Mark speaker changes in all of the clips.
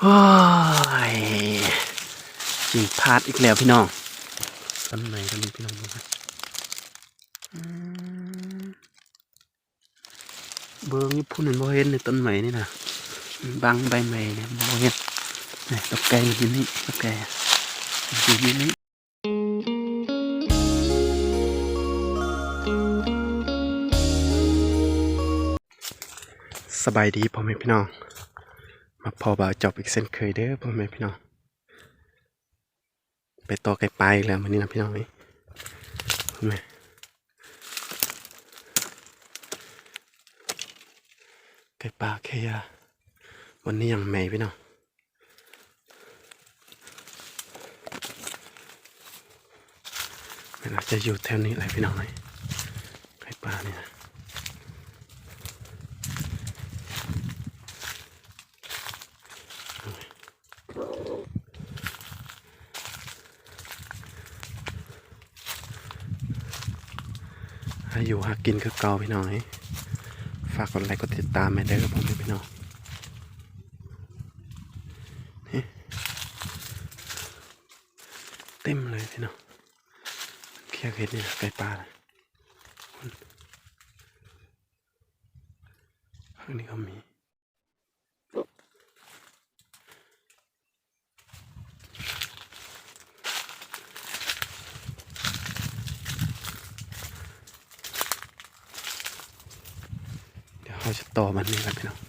Speaker 1: โอ้ยจิงพลาดอีกแล้วพี่น้องต้นไม้ต้นนี้พี่น้องดูครับเบิ้งนี่พูดเหมือนโมเห็นในต้นไม้นี่นะบังใบไม้เนี่ยโมเห็นนี่ตกแกอยู่นี่ตกแกอยู่นี่สบายดีพ่อแม่พี่น้อง พอบาจบอีกเส้นเคยเด้อพ่อแม่พี่น้อง ไปต่อไกลไปอีกแล้ววันนี้นะพี่น้องนี่พ่อแม่ไก่ปลาแค่ยาวันนี้ยังไม่พี่น้องมันอาจจะอยู่แถวนี้แหละพี่น้องไอ้ไก่ปลาเนี่ยาอยู่หากินคือเก่าพี่น้อย ฝากกดไลค์กดติดตามมาได้กับผมด้วยพี่น้องเต็มเลยพี่น้องเคียเห็ดนี่ไก่ปลาเลยข้างนี้ก็มี เดี๋ยวเราจะ ต่อมันนี่กันพี่น้อง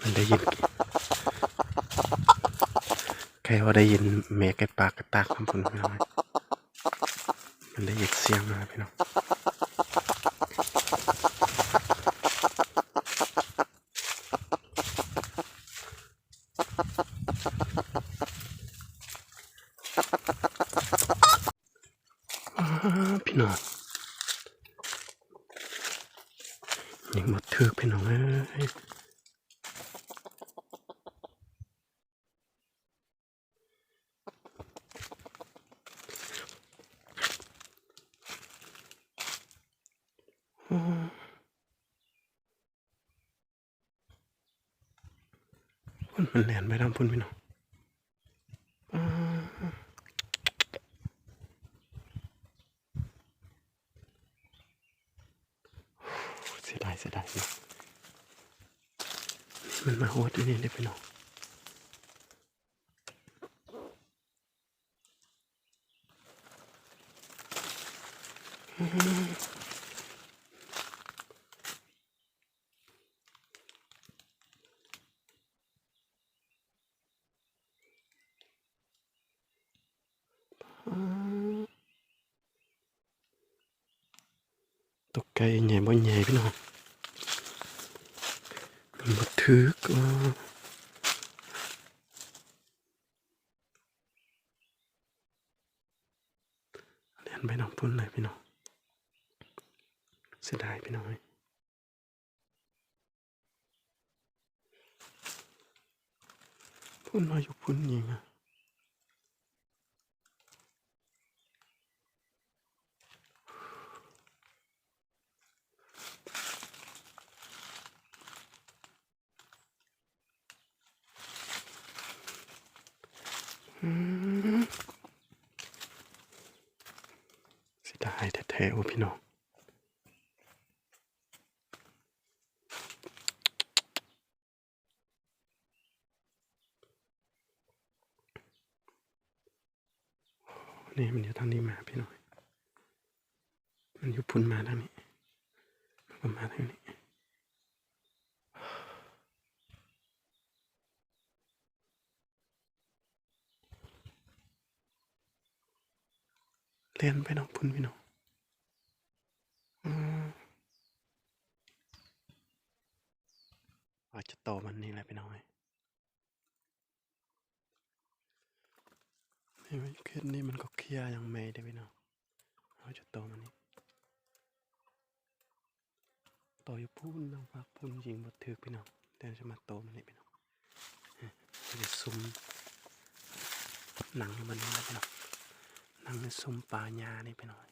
Speaker 1: มันได้ยินใครว่าได้ยินแม่ไก่ปากกระตากคำพูดไม่น้องมันได้ยินเสียงมาพี่น้องอ้าวพี่น้องยังหมดทึกพี่น้องเอ้ย พุ่น มันแหลนไปทำพุ่นพี่น้องเสียดายเสียดายพี่น้องมันมาโหดอยู่นี่เลยพี่น้อง ตกใจใหญ่บ่ใหญ่พี่น้องมันบ่ถึกอ่าเล่นไปน้องพุ่นเลยพี่น้องเสียดายพี่น้องพุ่นมาอยู่พุ่นยิงอะ สิได้แท้ๆโอ้พี่น้องนี่มันอยู่ทางนี้มาพี่น้อย มันอยู่พุ่นมาทางนี้ มันก็มาทางนี้ ล่นไปน้องพุ่นพี่น้องอาจจะต่อมันนี่แหละไปหน้อยเห็นไหมเคสนี่มันก็เคลียร์ยังเมย์ได้ไปน้องเอาจจะต่อมันนี่ต่ออยู่พุ่นน้องพักพุ่นยิงบดถือไปน้องแต่จะมาโตมันนี่ไปน้องจะซุ้มหนังมันนี่แหละไปน้อง นั่งในซุ่มปลาญานี่ไปหน่อย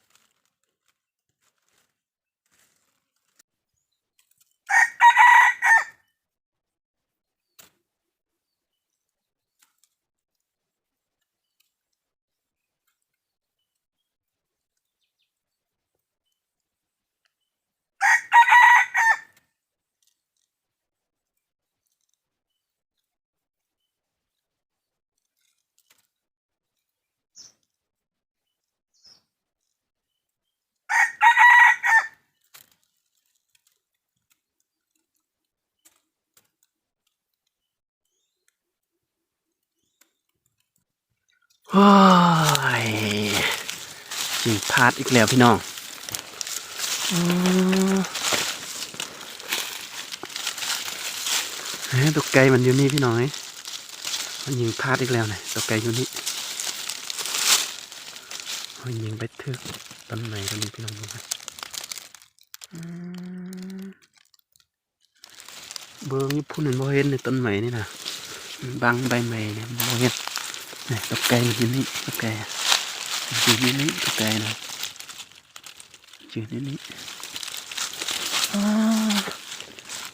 Speaker 1: ยจิงพลาดอีกแล้วพี่น้องเฮ้ตัวไก่มันอยู่นี่พี่น้องเอ้ยมันยิงพลาดอีกแล้วเนี่ยตัวไก่อยู่นี่มันยิงไปทึกต้นไหนต้นนี้พี่น้องดูครับอืมเบิ้งญี่ปุ่นมันบ่เห็นในต้นไม้นี่นะบังใบไม้เนี่ยมันบ่เห็น ตกไก่มันอยู่นี่ตกไก่อะมันอยู่นี่นี่ตกไก่นะอยู่นี่นี่อ้าว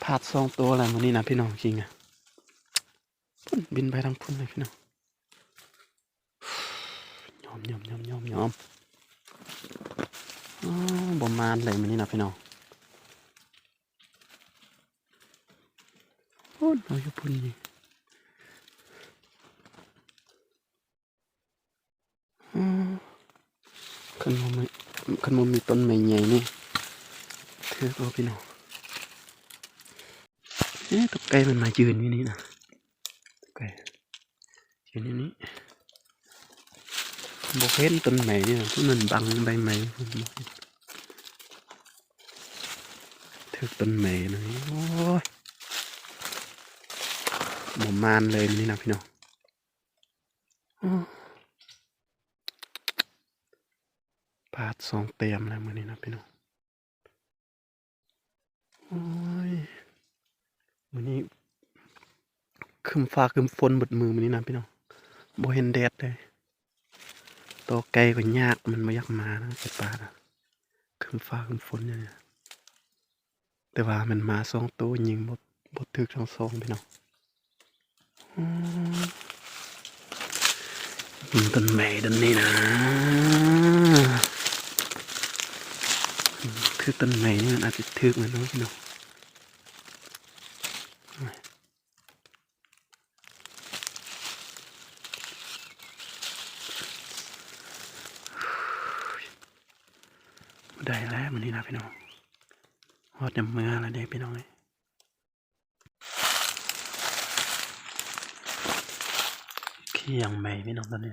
Speaker 1: พาดสองตัวอะไรมันนี่นะพี่น้องจริงอะพุ่นบินไปทางพุ่นเลยพี่น้องยอมยอมยอมยอมยอมบ่มานเลยมันนี่นะพี่น้องพุ่นเอาอยู่พุ่นนี่ อืม ขันมมีขันมมีต้นไม้ใหญ่นี่เถือกเอาพี่น้องเอ๊ะตกไก่มันมายืนอยู่นี่นะตกไก่ยืนอยู่นี่บอกเห็นต้นไม้นี่นะที่มันบังใบไม้ผมบ่เห็นเถือกต้นไม้นะโอ้ยหมมานเลยมันนี่นะพี่น้องอ้อ พาดสองเต็มแล้วมือนี้นะพี่น้องโอ้ยมือนี้คืมฟ้าคืมฝนบดมือมือนี้นะพี่น้องโบเห็นแดดเลยตัวไกลก็ยากมันมายักมานะไอ้ปลานะคืมฟ้าคืมฝนเนี่ยแต่ว่ามันมาสองตัวยิงบดบดถึกทั้งสองพี่น้องอืมยิงต้นไม้ต้นนี้นะ คือต้นไม้นี่มันอาจจะทึกมันนาะพี่น้องได้แล้วมันนี่นะพี่น้องฮอดจำเมื่อแล้วเด้พี่น้องเอ้ยเขี้ยงใหม่พี่น้องตอนนี้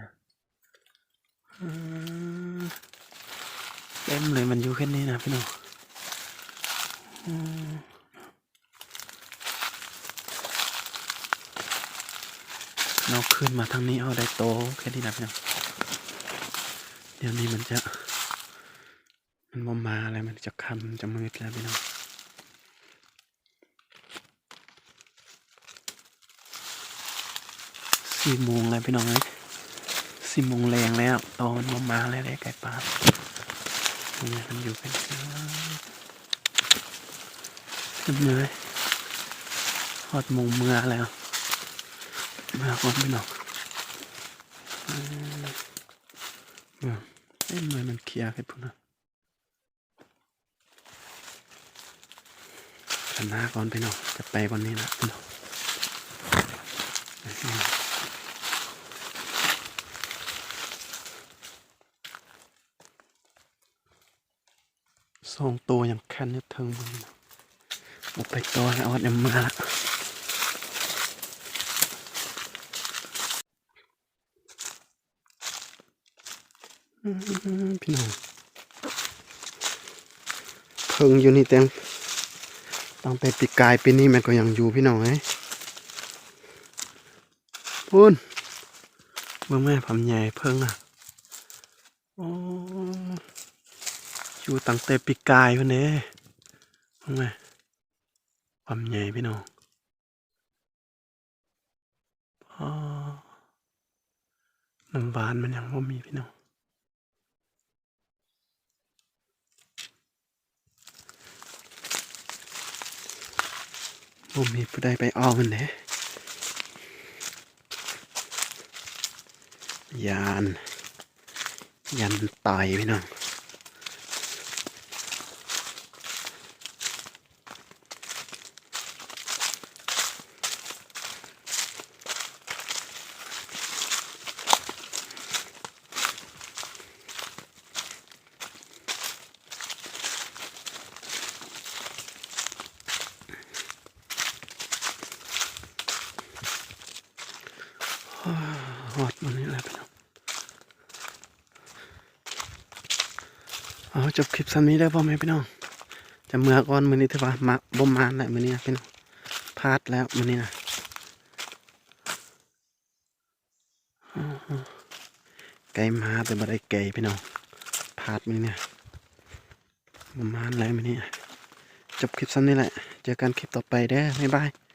Speaker 1: เต็มเลยมันอยู่แค่นี้นะพี่น้อง อืมเราขึ้นมาทางนี้เอาได้โตแค่นี้นะพี่น้องเดี๋ยวนี้มันจะ มันมามาอะไรมันจะคำจะมืดแล้วพี่น้องสี่โมงแล้วพี่น้องเอ้ยสี่โมงแรงแล้วโตมันมมาแล้วได้ไก่ปลาเนี่ยมันอยู่เป็นเขึ้น เลยฮอดมุงเมื่อแล้วเมื่อก่อนไม่นอกเออเมื่อเอ้ยเมื่อมันเคลียร์ให้พุ่นนะขันหน้าก่อนไปหนอกจะไปวันนี้นะพี่น้องสองตัวอย่างแค่นี้เทิงมันนะ บุกไปตัวแล้วเอดี๋ยวมาละพี่น้องเพิ่งอยู่นี่เต็มตั้งแต่ปีกายปีนี้มันก็ยังอยู่พี่น้องเอ้ยพูนเบิ่งแม่ผำใหญ่เพิ่งอะออยู่ตั้งแต่ปีกายพุ่นเด้เบิ่งแม่ ผำใหญ่พี่น้องอ๋อน้ำหวานมันยังบ่มีพี่น้องบ่มีผู้ใดไปเอามันเด้ยาน ยันตายพี่น้อง ฮอดมันนี่แหละพี่น้องเอา จบคลิปซ้ำนี้ได้ป่ะไหมพี่น้องจะเมื่อก่อนมือนี้ถือว่ามาบ่มานแหละมือนี้นะพี่น้องพลาดแล้วมือนี้นะไก่มาแต่บ่ได้ไก่พี่น้องพลาดมือนี้บ่มานแล้วมือนี้จบคลิปซ้ำนี้แหละ เจอกันคลิปต่อไปเด้อบ๊ายบาย